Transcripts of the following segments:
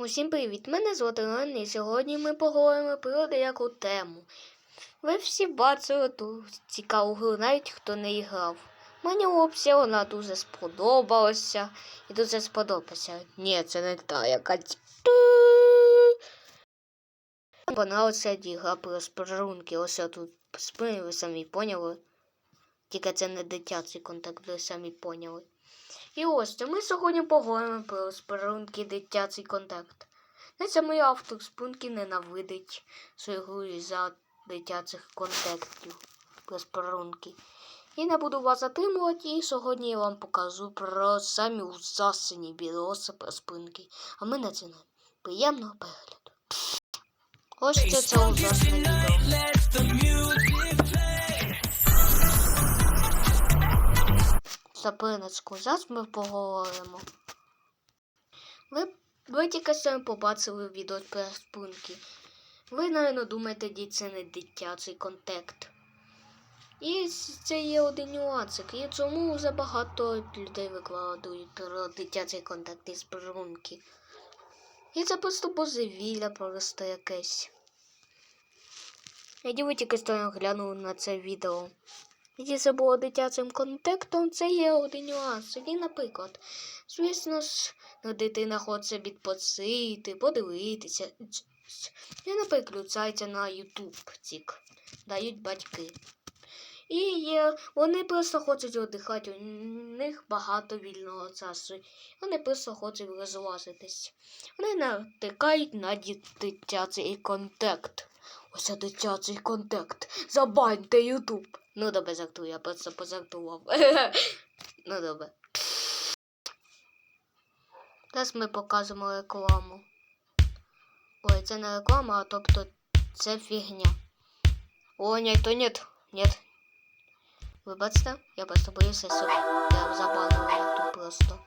Усім привіт! Мене звати Лен, і сьогодні ми поговоримо про деяку тему. Ви всі бачили ту цікаву гру, навіть хто не грав. Мені опція вона дуже сподобалася і дуже сподобалася. Ні, це не та яка. Понравилася гра про спрунки. Ось я тут спини, ви самі поняли. Тільки це не дитячий контакт, ви самі поняли. І ось ми сьогодні поговоримо про спрунки дитячий контакт. Не це мій автор спрунки ненавидить свою гру із-за дитячих контактів про спрунки. І не буду вас затримувати, і сьогодні я вам покажу про самі ужасні білоси про спрунки. А ми на це не приємного перегляду. Ось це це ужасне відео. Запиночку, зараз ми поговоримо. Ви, ви тільки самі побачили відео про спунки. Ви, напевно, думаєте, ді це не дитячий контекст. І це є один нюансик. І чому забагато людей викладають про дитячий контакт із спрунки. І це просто божевілля просто якесь. Я ви тільки що глянули на це відео. Це було дитячим контекстом, це є один нюанс. І, наприклад, звісно ну, дитина хоче відпочити, подивитися. І, наприклад, включається на YouTube дають батьки. І є, вони просто хочуть віддихати, у них багато вільного часу. Вони просто хочуть розважитись. Вони натикають на дитячий контакт. Ось дитячий контакт. Забаньте Ютуб. Ну добре, жартую, я просто позартував. ну добре. Зараз ми покажемо рекламу. Ой, це не реклама, а тобто це фігня. О, ні, то нет, нет. Вибачте, я просто боюся, що я забанила Ютуб просто.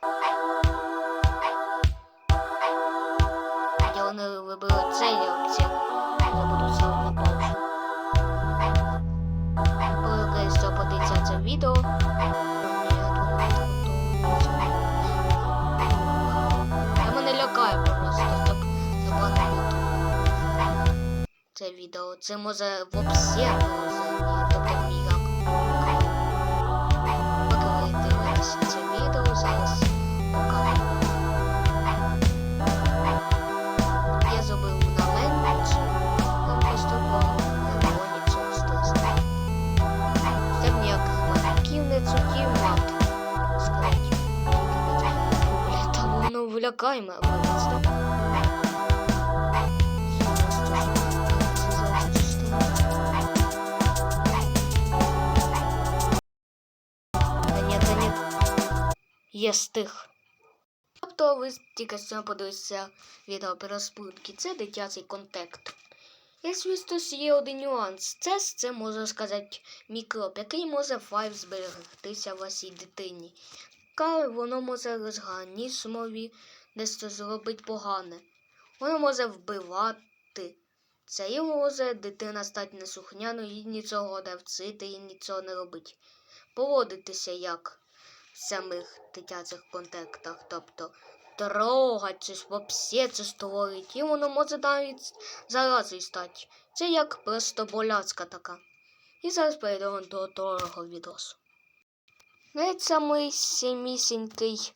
Я вони вибили це, я опцію. Я буду ставити це відео. Це відео. Це може не Та ні. Є стих. Тобто ви тільки що подивитися відео про спутки. Це дитячий контекст. І, звісно, є один нюанс. Це, це можна сказати, мікроб, який може файл зберегтися вашій дитині. Коли воно може розганізмові десь зробити погане. Воно може вбивати. Це і може дитина стати неслухняною і нічого не вчити і нічого не робити. Поводитися як в самих дитячих контактах, тобто трогать щось, це створить, і воно може навіть заразою стати. Це як просто болячка така. І зараз перейдемо до того відосу. Навіть самий сімісінький,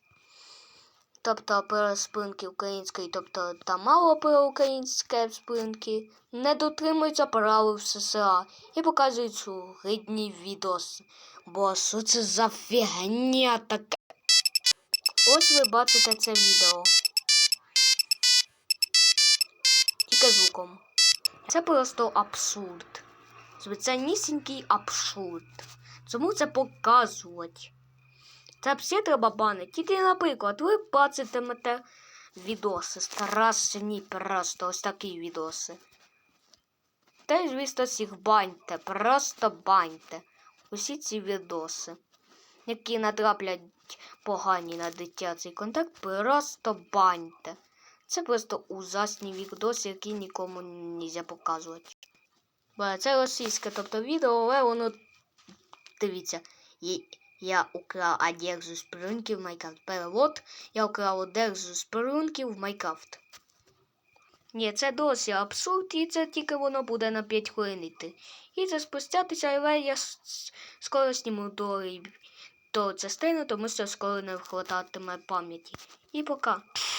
тобто про спинки української, тобто та мало про українське спинки, не дотримуються правил в США і показують цю гидні відоси. Бо що це за фігня така? Ось ви бачите це відео. Тільки звуком. Це просто абсурд. Звичайнісінький абсурд. Чому це показувати? Це все треба банити. Тільки, наприклад, ви бачитимете відоси. Страшні просто ось такі відоси. Та й, звісно, всіх баньте. Просто баньте. Усі ці відоси, які натраплять погані на дитячий контакт, просто баньте. Це просто ужасні відоси, які нікому не можна показувати. Бо Це російське, тобто відео, але воно дивіться. Я украл одежду з пелюнки в Майнкрафт. Перевод. Я украл одежду з пелюнки в Майнкрафт. Ні, це досі абсурд, і це тільки воно буде на 5 хвилин йти. І це спустятися, але я скоро зніму до, до частини, тому що скоро не вхвататиме пам'яті. І пока.